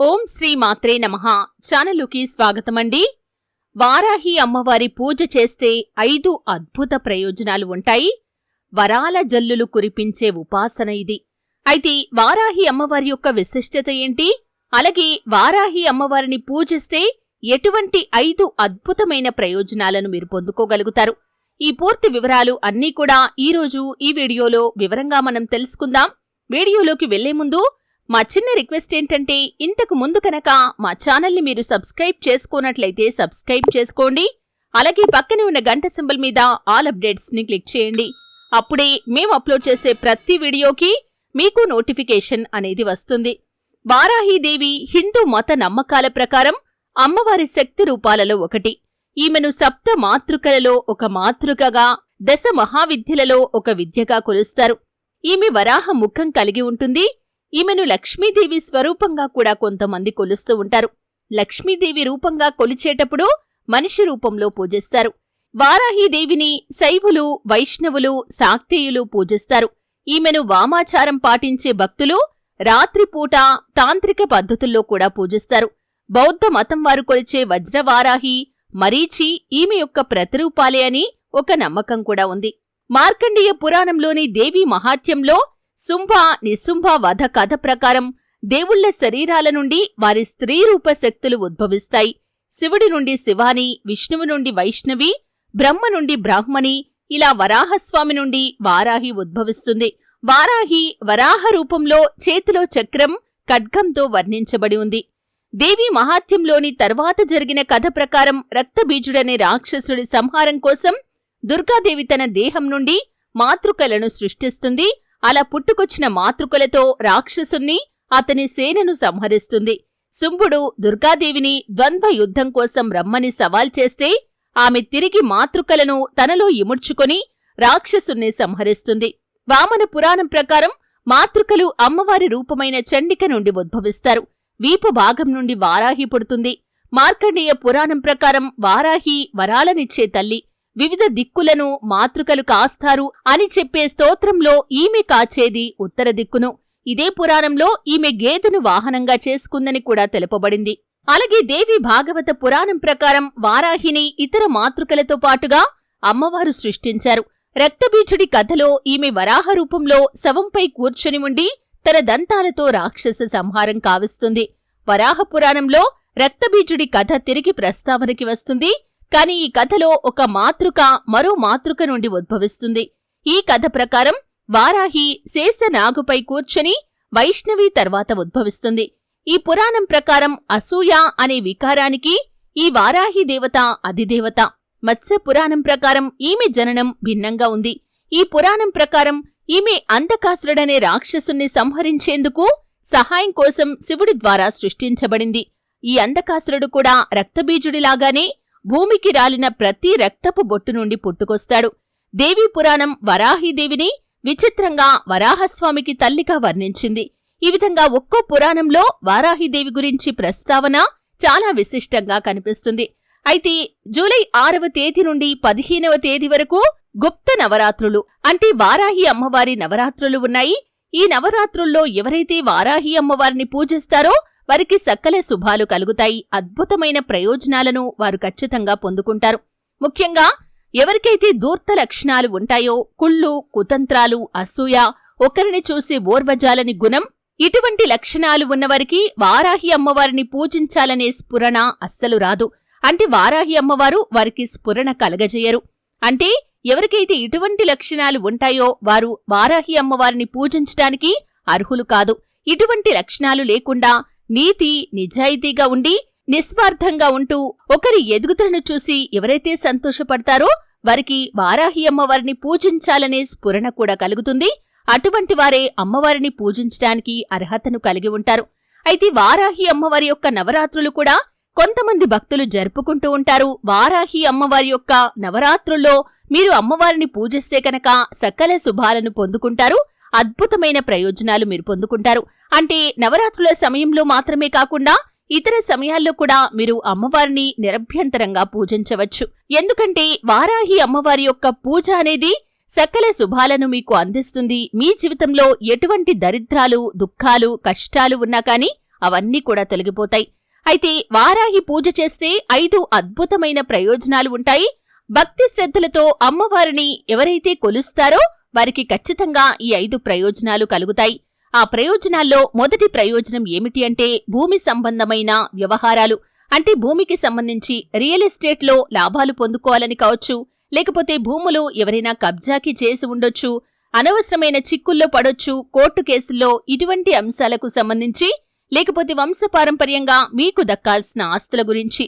ఓం శ్రీ మాత్రే నమః. ఛానలుకి స్వాగతమండి. వారాహి అమ్మవారి పూజ చేస్తే ఐదు అద్భుత ప్రయోజనాలు ఉంటాయి. వరాల జల్లులు కురిపించే ఉపాసన ఇది. అయితే వారాహి అమ్మవారి యొక్క విశిష్టత ఏంటి? అలాగే వారాహి అమ్మవారిని పూజిస్తే ఎటువంటి ఐదు అద్భుతమైన ప్రయోజనాలను మీరు పొందుకోగలుగుతారు? ఈ పూర్తి వివరాలు అన్నీ కూడా ఈరోజు ఈ వీడియోలో వివరంగా మనం తెలుసుకుందాం. వీడియోలోకి వెళ్ళే ముందు మా చిన్న రిక్వెస్ట్ ఏంటంటే ఇంతకు ముందు కనుక మా ఛానల్ని మీరు సబ్స్క్రైబ్ చేసుకోనట్లయితే సబ్స్క్రైబ్ చేసుకోండి. అలాగే పక్కనే ఉన్న గంట సింబల్ మీద ఆల్ అప్డేట్స్ని క్లిక్ చేయండి. అప్పుడే మేము అప్లోడ్ చేసే ప్రతి వీడియోకి మీకు నోటిఫికేషన్ అనేది వస్తుంది. వారాహీదేవి హిందూ మత నమ్మకాల ప్రకారం అమ్మవారి శక్తి రూపాలలో ఒకటి. ఈమెను సప్త మాతృకలలో ఒక మాతృకగా దశ మహావిద్యలలో ఒక విద్యగా కొలుస్తారు. ఈమె వరాహ ముఖం కలిగి ఉంటుంది. ఈమెను లక్ష్మీదేవి స్వరూపంగా కూడా కొంతమంది కొలుస్తూ ఉంటారు. లక్ష్మీదేవి రూపంగా కొలిచేటప్పుడు మనిషి రూపంలో పూజిస్తారు. వారాహీదేవిని శైవులు వైష్ణవులు శాక్తేయులు పూజిస్తారు. ఈమెను వామాచారం పాటించే భక్తులు రాత్రిపూట తాంత్రిక పద్ధతుల్లో కూడా పూజిస్తారు. బౌద్ధ మతం వారు కొలిచే వజ్రవారాహి మరీచి ఈమె యొక్క ప్రతిరూపాలే అని ఒక నమ్మకం కూడా ఉంది. మార్కండేయ పురాణంలోని దేవీ మహాత్యంలో శుంభ నిశుంభ వధ కథ ప్రకారం దేవుళ్ళ శరీరాల నుండి వారి స్త్రీ రూప శక్తులు ఉద్భవిస్తాయి. శివుడి నుండి శివాని విష్ణువు నుండి వైష్ణవి బ్రహ్మ నుండి బ్రాహ్మణి ఇలా వరాహస్వామి నుండి వారాహి ఉద్భవిస్తుంది. వారాహి వరాహ రూపంలో చేతిలో చక్రం ఖడ్గంతో వర్ణించబడి ఉంది. దేవి మహాత్యంలోని తర్వాత జరిగిన కథ ప్రకారం రక్తబీజుడనే రాక్షసుడి సంహారం కోసం దుర్గాదేవి తన దేహం నుండి మాతృకలను సృష్టిస్తుంది. అలా పుట్టుకొచ్చిన మాతృకలతో రాక్షసుణ్ణి అతని సేనను సంహరిస్తుంది. శుంభుడు దుర్గాదేవిని ద్వంద్వ యుద్ధం కోసం రమ్మని సవాల్ చేస్తే ఆమె తిరిగి మాతృకలను తనలో ఇముడ్చుకొని రాక్షసుణ్ణి సంహరిస్తుంది. వామన పురాణం ప్రకారం మాతృకలు అమ్మవారి రూపమైన చండిక నుండి ఉద్భవిస్తారు. వీపు భాగం నుండి వారాహి పుడుతుంది. మార్కండేయ పురాణం ప్రకారం వారాహి వరాలనిచ్చే తల్లి వివిధ దిక్కులను మాతృకలు కాస్తారు అని చెప్పే స్తోత్రంలో ఈమె కాచేది ఉత్తర దిక్కును. ఇదే పురాణంలో ఈమె గేదెను వాహనంగా చేసుకుందని కూడా తెలుపబడింది. అలాగే దేవి భాగవత పురాణం ప్రకారం వారాహిని ఇతర మాతృకలతో పాటుగా అమ్మవారు సృష్టించారు. రక్తబీజుడి కథలో ఈమె వరాహ రూపంలో శవంపై కూర్చొని ఉండి తన దంతాలతో రాక్షస సంహారం కావిస్తుంది. వరాహ పురాణంలో రక్తబీజుడి కథ తిరిగి ప్రస్తావనకి వస్తుంది. కాని ఈ కథలో ఒక మాతృక మరో మాతృక నుండి ఉద్భవిస్తుంది. ఈ కథ ప్రకారం వారాహి శేషనాగుపై కూర్చొని వైష్ణవి తర్వాత ఉద్భవిస్తుంది. ఈ పురాణం ప్రకారం అసూయ అనే వికారానికి ఈ వారాహి దేవత అధిదేవత. మత్స్య పురాణం ప్రకారం ఈమె జననం భిన్నంగా ఉంది. ఈ పురాణం ప్రకారం ఈమె అంధకాసురుడనే రాక్షసుణ్ణి సంహరించేందుకు సహాయం కోసం శివుడి ద్వారా సృష్టించబడింది. ఈ అంధకాసురుడు కూడా రక్తబీజుడిలాగానే భూమికి రాలిన ప్రతి రక్తపు బొట్టు నుండి పుట్టుకొస్తాడు. దేవీ పురాణం వరాహీదేవిని విచిత్రంగా వరాహస్వామికి తల్లిగా వర్ణించింది. ఈ విధంగా ఒక్కో పురాణంలో వారాహిదేవి గురించి ప్రస్తావన చాలా విశిష్టంగా కనిపిస్తుంది. అయితే జూలై ఆరవ తేదీ నుండి పదిహేనవ తేదీ వరకు గుప్త నవరాత్రులు అంటే వారాహి అమ్మవారి నవరాత్రులు ఉన్నాయి. ఈ నవరాత్రుల్లో ఎవరైతే వారాహి అమ్మవారిని పూజిస్తారో వారికి సకల శుభాలు కలుగుతాయి. అద్భుతమైన ప్రయోజనాలను వారు ఖచ్చితంగా పొందుకుంటారు. ముఖ్యంగా ఎవరికైతే దూర్త లక్షణాలు ఉంటాయో కుళ్ళు కుతంత్రాలు అసూయ ఒకరిని చూసి ఓర్వజాలని గుణం ఇటువంటి లక్షణాలు ఉన్నవారికి వారాహి అమ్మవారిని పూజించాలనే స్ఫురణ అస్సలు రాదు. అంటే వారాహి అమ్మవారు వారికి స్ఫురణ కలగజేయరు. అంటే ఎవరికైతే ఇటువంటి లక్షణాలు ఉంటాయో వారు వారాహి అమ్మవారిని పూజించటానికి అర్హులు కాదు. ఇటువంటి లక్షణాలు లేకుండా నీతి నిజాయితీగా ఉండి నిస్వార్థంగా ఉంటూ ఒకరి ఎదుగుదలను చూసి ఎవరైతే సంతోషపడతారో వారికి వారాహి అమ్మవారిని పూజించాలనే స్ఫురణ కూడా కలుగుతుంది. అటువంటి వారే అమ్మవారిని పూజించడానికి అర్హతను కలిగి ఉంటారు. అయితే వారాహి అమ్మవారి యొక్క నవరాత్రులు కూడా కొంతమంది భక్తులు జరుపుకుంటూ ఉంటారు. వారాహి అమ్మవారి యొక్క నవరాత్రుల్లో మీరు అమ్మవారిని పూజిస్తే కనుక సకల శుభాలను పొందుకుంటారు. అద్భుతమైన ప్రయోజనాలు మీరు పొందుకుంటారు. అంటే నవరాత్రుల సమయంలో మాత్రమే కాకుండా ఇతర సమయాల్లో కూడా మీరు అమ్మవారిని నిరభ్యంతరంగా పూజించవచ్చు. ఎందుకంటే వారాహి అమ్మవారి యొక్క పూజ అనేది సకల శుభాలను మీకు అందిస్తుంది. మీ జీవితంలో ఎటువంటి దరిద్రాలు దుఃఖాలు కష్టాలు ఉన్నా కానీ అవన్నీ కూడా తొలగిపోతాయి. అయితే వారాహి పూజ చేస్తే ఐదు అద్భుతమైన ప్రయోజనాలు ఉంటాయి. భక్తి శ్రద్ధలతో అమ్మవారిని ఎవరైతే కొలుస్తారో వారికి ఖచ్చితంగా ఈ ఐదు ప్రయోజనాలు కలుగుతాయి. ఆ ప్రయోజనాల్లో మొదటి ప్రయోజనం ఏమిటి అంటే భూమి సంబంధమైన వ్యవహారాలు. అంటే భూమికి సంబంధించి రియల్ ఎస్టేట్లో లాభాలు పొందుకోవాలని కావచ్చు లేకపోతే భూములు ఎవరైనా కబ్జాకి చేసి ఉండొచ్చు అనవసరమైన చిక్కుల్లో పడొచ్చు కోర్టు కేసుల్లో ఇటువంటి అంశాలకు సంబంధించి లేకపోతే వంశపారంపర్యంగా మీకు దక్కాల్సిన ఆస్తుల గురించి.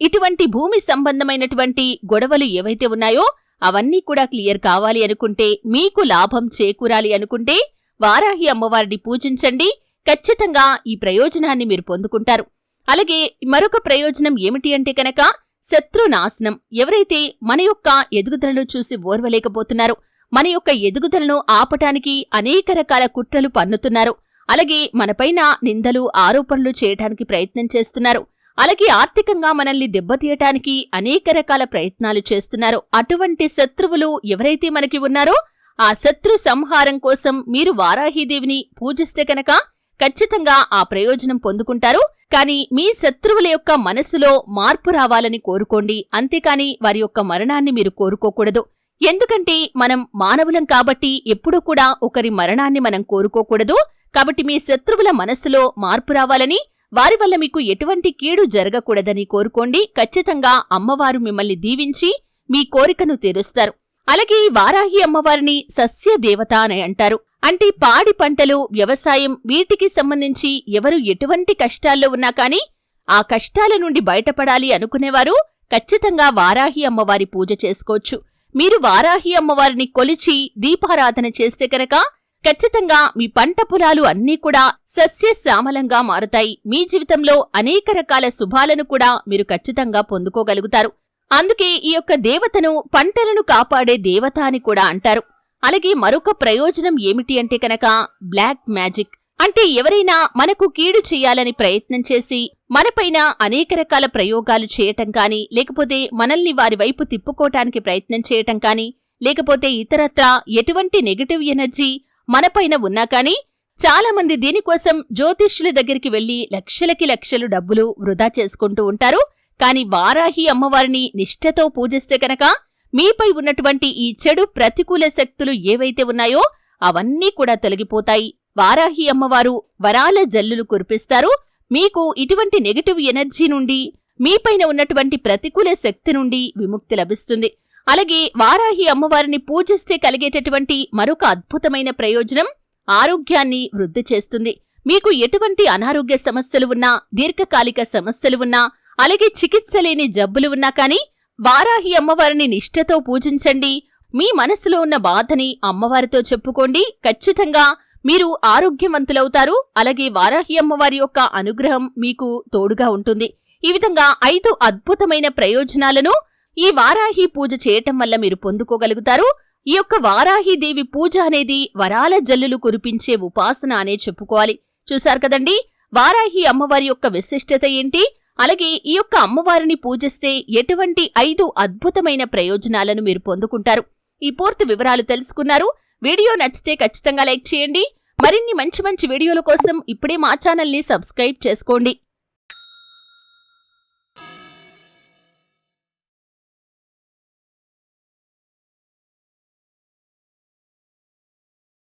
ఇటువంటి భూమి సంబంధమైనటువంటి గొడవలు ఏవైతే ఉన్నాయో అవన్నీ కూడా క్లియర్ కావాలి అనుకుంటే మీకు లాభం చేకూరాలి అనుకుంటే వారాహి అమ్మవారిని పూజించండి. ఖచ్చితంగా ఈ ప్రయోజనాన్ని మీరు పొందుకుంటారు. అలాగే మరొక ప్రయోజనం ఏమిటి అంటే కనుక శత్రు నాశనం. ఎవరైతే మన యొక్క ఎదుగుదలను చూసి ఓర్వలేకపోతున్నారో మన యొక్క ఎదుగుదలను ఆపటానికి అనేక రకాల కుట్రలు పన్నుతున్నారు. అలాగే మనపైన నిందలు ఆరోపణలు చేయటానికి ప్రయత్నం చేస్తున్నారు. అలాగే ఆర్థికంగా మనల్ని దెబ్బతీయటానికి అనేక రకాల ప్రయత్నాలు చేస్తున్నారు. అటువంటి శత్రువులు ఎవరైతే మనకి ఉన్నారో ఆ శత్రు సంహారం కోసం మీరు వారాహీదేవిని పూజిస్తే కనుక ఖచ్చితంగా ఆ ప్రయోజనం పొందుకుంటారు. కానీ మీ శత్రువుల యొక్క మనసులో మార్పు రావాలని కోరుకోండి. అంతేకాని వారి యొక్క మరణాన్ని మీరు కోరుకోకూడదు. ఎందుకంటే మనం మానవులం కాబట్టి ఎప్పుడూ కూడా ఒకరి మరణాన్ని మనం కోరుకోకూడదు. కాబట్టి మీ శత్రువుల మనస్సులో మార్పు రావాలని వారి వల్ల మీకు ఎటువంటి కీడు జరగకూడదని కోరుకోండి. ఖచ్చితంగా అమ్మవారు మిమ్మల్ని దీవించి మీ కోరికను తీరుస్తారు. అలాగే ఈ వారాహి అమ్మవారిని సస్యదేవత అని అంటారు. అంటే పాడి పంటలు వ్యవసాయం వీటికి సంబంధించి ఎవరు ఎటువంటి కష్టాల్లో ఉన్నా కాని ఆ కష్టాల నుండి బయటపడాలి అనుకునేవారు ఖచ్చితంగా వారాహి అమ్మవారి పూజ చేసుకోవచ్చు. మీరు వారాహి అమ్మవారిని కొలిచి దీపారాధన చేస్తే కనుక ఖచ్చితంగా మీ పంట పొలాలు అన్నీ కూడా సస్యశ్యామలంగా మారుతాయి. మీ జీవితంలో అనేక రకాల శుభాలను కూడా మీరు ఖచ్చితంగా పొందుకోగలుగుతారు. అందుకే ఈ యొక్క దేవతను పంటలను కాపాడే దేవత అని కూడా అంటారు. అలాగే మరొక ప్రయోజనం ఏమిటి అంటే కనుక బ్లాక్ మ్యాజిక్. అంటే ఎవరైనా మనకు కీడు చేయాలని ప్రయత్నం చేసి మనపైన అనేక రకాల ప్రయోగాలు చేయటం కాని లేకపోతే మనల్ని వారి వైపు తిప్పుకోటానికి ప్రయత్నం చేయటం కాని లేకపోతే ఇతరత్రా ఎటువంటి నెగటివ్ ఎనర్జీ మనపైన ఉన్నా కానీ చాలా మంది దీనికోసం జ్యోతిష్యుల దగ్గరికి వెళ్ళి లక్షలకి లక్షలు డబ్బులు వృధా చేసుకుంటూ ఉంటారు. కాని వారాహి అమ్మవారిని నిష్ఠతో పూజిస్తే కనుక మీపై ఉన్నటువంటి ఈ చెడు ప్రతికూల శక్తులు ఏవైతే ఉన్నాయో అవన్నీ కూడా తొలగిపోతాయి. వారాహి అమ్మవారు వరాల జల్లులు కురిపిస్తారు. మీకు ఇటువంటి నెగటివ్ ఎనర్జీ నుండి మీపైన ఉన్నటువంటి ప్రతికూల శక్తి నుండి విముక్తి లభిస్తుంది. అలాగే వారాహి అమ్మవారిని పూజిస్తే కలిగేటటువంటి మరొక అద్భుతమైన ప్రయోజనం ఆరోగ్యాన్ని వృద్ధి చేస్తుంది. మీకు ఎటువంటి అనారోగ్య సమస్యలు ఉన్నా దీర్ఘకాలిక సమస్యలు ఉన్నా అలాగే చికిత్స లేని జబ్బులు ఉన్నా కానీ వారాహి అమ్మవారిని నిష్ఠతో పూజించండి. మీ మనసులో ఉన్న బాధని అమ్మవారితో చెప్పుకోండి. ఖచ్చితంగా మీరు ఆరోగ్యవంతులవుతారు. అలాగే వారాహి అమ్మవారి యొక్క అనుగ్రహం మీకు తోడుగా ఉంటుంది. ఈ విధంగా ఐదు అద్భుతమైన ప్రయోజనాలను ఈ వారాహి పూజ చేయటం వల్ల మీరు పొందుకోగలుగుతారు. ఈ యొక్క వారాహి దేవి పూజ అనేది వరాల జల్లులు కురిపించే ఉపాసన అనే చెప్పుకోవాలి. చూశారు కదండి? వారాహి అమ్మవారి యొక్క విశిష్టత ఏంటి? అలాగే ఈ యొక్క అమ్మవారిని పూజిస్తే ఎటువంటి ఐదు అద్భుతమైన ప్రయోజనాలను మీరు పొందుకుంటారు? ఈ పూర్తి వివరాలు తెలుసుకున్నారు. వీడియో నచ్చితే ఖచ్చితంగా లైక్ చేయండి. మరిన్ని మంచి మంచి వీడియోల కోసం ఇప్పుడే మా ఛానల్ని సబ్స్క్రైబ్ చేసుకోండి.